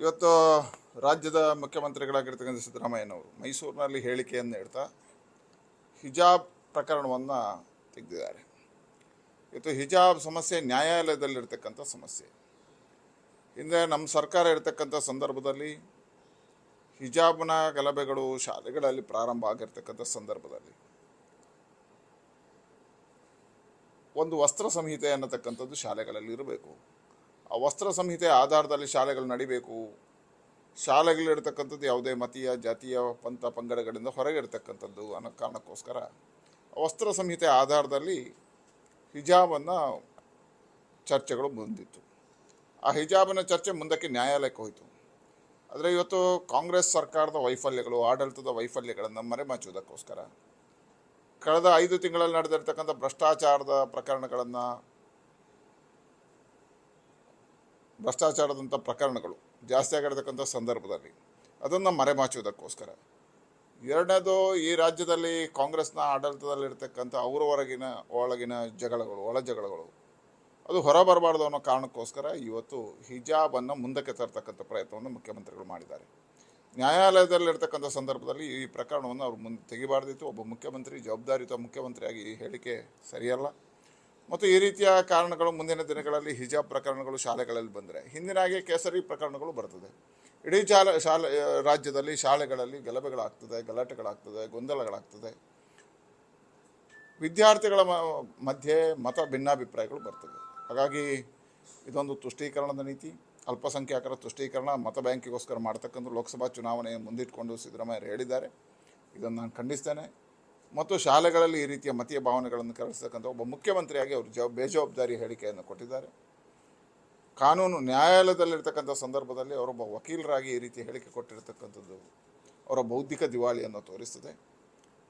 ಇವತ್ತು ರಾಜ್ಯದ ಮುಖ್ಯಮಂತ್ರಿಗಳಾಗಿರ್ತಕ್ಕಂಥ ಸಿದ್ದರಾಮಯ್ಯನವರು ಮೈಸೂರಿನಲ್ಲಿ ಹೇಳಿಕೆಯನ್ನು ನೀಡ್ತಾ ಹಿಜಾಬ್ ಪ್ರಕರಣವನ್ನು ತೆಗೆದಿದ್ದಾರೆ. ಇವತ್ತು ಹಿಜಾಬ್ ಸಮಸ್ಯೆ ನ್ಯಾಯಾಲಯದಲ್ಲಿರ್ತಕ್ಕಂಥ ಸಮಸ್ಯೆ. ಹಿಂದೆ ನಮ್ಮ ಸರ್ಕಾರ ಇರತಕ್ಕಂಥ ಸಂದರ್ಭದಲ್ಲಿ ಹಿಜಾಬ್ನ ಗಲಭೆಗಳು ಶಾಲೆಗಳಲ್ಲಿ ಪ್ರಾರಂಭ ಆಗಿರ್ತಕ್ಕಂಥ ಸಂದರ್ಭದಲ್ಲಿ ಒಂದು ವಸ್ತ್ರ ಸಂಹಿತೆ ಅನ್ನತಕ್ಕಂಥದ್ದು ಶಾಲೆಗಳಲ್ಲಿ ಇರಬೇಕು. ವಸ್ತ್ರ ಸಂಹಿತೆ ಆಧಾರದಲ್ಲಿ ಶಾಲೆಗಳು ನಡಿಬೇಕು. ಶಾಲೆಗಳಿರ್ತಕ್ಕಂಥದ್ದು ಯಾವುದೇ ಮತೀಯ, ಜಾತಿಯ, ಪಂಥ, ಪಂಗಡಗಳಿಂದ ಹೊರಗೆ ಇರ್ತಕ್ಕಂಥದ್ದು ಅನ್ನೋ ಕಾರಣಕ್ಕೋಸ್ಕರ ವಸ್ತ್ರ ಸಂಹಿತೆ ಆಧಾರದಲ್ಲಿ ಹಿಜಾಬನ್ನು ಚರ್ಚೆಗಳು ಬಂದಿತ್ತು ಆ ಹಿಜಾಬನ ಚರ್ಚೆ ಮುಂದಕ್ಕೆ ನ್ಯಾಯಾಲಯಕ್ಕೆ ಹೋಯಿತು. ಆದರೆ ಇವತ್ತು ಕಾಂಗ್ರೆಸ್ ಸರ್ಕಾರದ ವೈಫಲ್ಯಗಳು, ಆಡಳಿತದ ವೈಫಲ್ಯಗಳನ್ನು ಮರೆಮಾಚುವುದಕ್ಕೋಸ್ಕರ ಕಳೆದ ಐದು ತಿಂಗಳಲ್ಲಿ ನಡೆದಿರ್ತಕ್ಕಂಥ ಭ್ರಷ್ಟಾಚಾರದ ಪ್ರಕರಣಗಳನ್ನು ಭ್ರಷ್ಟಾಚಾರದಂಥ ಪ್ರಕರಣಗಳು ಜಾಸ್ತಿ ಆಗಿರ್ತಕ್ಕಂಥ ಸಂದರ್ಭದಲ್ಲಿ ಅದನ್ನು ಮರೆಮಾಚುವುದಕ್ಕೋಸ್ಕರ. ಎರಡನೇದು ಈ ರಾಜ್ಯದಲ್ಲಿ ಕಾಂಗ್ರೆಸ್ನ ಆಡಳಿತದಲ್ಲಿರ್ತಕ್ಕಂಥ ಅವರ ಹೊರಗಿನ ಒಳಗಿನ ಜಗಳಗಳು, ಒಳ ಜಗಳಗಳು, ಅದು ಹೊರಬರಬಾರ್ದು ಅನ್ನೋ ಕಾರಣಕ್ಕೋಸ್ಕರ ಇವತ್ತು ಹಿಜಾಬನ್ನು ಮುಂದಕ್ಕೆ ತರ್ತಕ್ಕಂಥ ಪ್ರಯತ್ನವನ್ನು ಮುಖ್ಯಮಂತ್ರಿಗಳು ಮಾಡಿದ್ದಾರೆ. ನ್ಯಾಯಾಲಯದಲ್ಲಿರ್ತಕ್ಕಂಥ ಸಂದರ್ಭದಲ್ಲಿ ಈ ಪ್ರಕರಣವನ್ನು ಅವರು ಮುಂದೆ ತೆಗಿಬಾರ್ದಿತ್ತು. ಒಬ್ಬ ಮುಖ್ಯಮಂತ್ರಿ, ಜವಾಬ್ದಾರಿಯುತ ಮುಖ್ಯಮಂತ್ರಿಯಾಗಿ ಈ ಹೇಳಿಕೆ ಸರಿಯಲ್ಲ. ಮತ್ತು ಈ ರೀತಿಯ ಕಾರಣಗಳು ಮುಂದಿನ ದಿನಗಳಲ್ಲಿ ಹಿಜಾಬ್ ಪ್ರಕರಣಗಳು ಶಾಲೆಗಳಲ್ಲಿ ಬಂದರೆ. ಹಿಂದಿನ ಹಾಗೆ ಕೇಸರಿ ಪ್ರಕರಣಗಳು ಬರ್ತದೆ. ಇಡೀ ಶಾಲೆ ಶಾಲೆ, ರಾಜ್ಯದಲ್ಲಿ ಶಾಲೆಗಳಲ್ಲಿ ಗಲಭೆಗಳಾಗ್ತದೆ, ಗಲಾಟೆಗಳಾಗ್ತದೆ, ಗೊಂದಲಗಳಾಗ್ತದೆ. ವಿದ್ಯಾರ್ಥಿಗಳ ಮಧ್ಯೆ ಮತ ಭಿನ್ನಾಭಿಪ್ರಾಯಗಳು ಬರ್ತದೆ. ಹಾಗಾಗಿ ಇದೊಂದು ತುಷ್ಟೀಕರಣದ ನೀತಿ. ಅಲ್ಪಸಂಖ್ಯಾತರ ತುಷ್ಟೀಕರಣ ಮತ ಬ್ಯಾಂಕಿಗೋಸ್ಕರ ಮಾಡ್ತಕ್ಕಂಥ ಲೋಕಸಭಾ ಚುನಾವಣೆ ಮುಂದಿಟ್ಕೊಂಡು ಸಿದ್ದರಾಮಯ್ಯ ಹೇಳಿದ್ದಾರೆ. ಇದನ್ನು ನಾನು ಖಂಡಿಸ್ತೇನೆ. ಮತ್ತು ಶಾಲೆಗಳಲ್ಲಿ ಈ ರೀತಿಯ ಮತೀಯ ಭಾವನೆಗಳನ್ನು ಕಲಿಸ್ತಕ್ಕಂಥ ಒಬ್ಬ ಮುಖ್ಯಮಂತ್ರಿಯಾಗಿ ಅವರು ಜವಾಬ್, ಬೇಜವಾಬ್ದಾರಿ ಹೇಳಿಕೆಯನ್ನು ಕೊಟ್ಟಿದ್ದಾರೆ. ಕಾನೂನು ನ್ಯಾಯಾಲಯದಲ್ಲಿರ್ತಕ್ಕಂಥ ಸಂದರ್ಭದಲ್ಲಿ ಅವರೊಬ್ಬ ವಕೀಲರಾಗಿ ಈ ರೀತಿ ಹೇಳಿಕೆ ಕೊಟ್ಟಿರತಕ್ಕಂಥದ್ದು ಅವರ ಬೌದ್ಧಿಕ ದಿವಾಳಿಯನ್ನು ತೋರಿಸ್ತದೆ.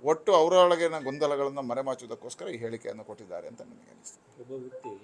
ಒಟ್ಟು ಅವರೊಳಗಿನ ಗೊಂದಲಗಳನ್ನು ಮರೆಮಾಚುವುದಕ್ಕೋಸ್ಕರ ಈ ಹೇಳಿಕೆಯನ್ನು ಕೊಟ್ಟಿದ್ದಾರೆ ಅಂತ ನನಗೆ ಅನಿಸ್ತದೆ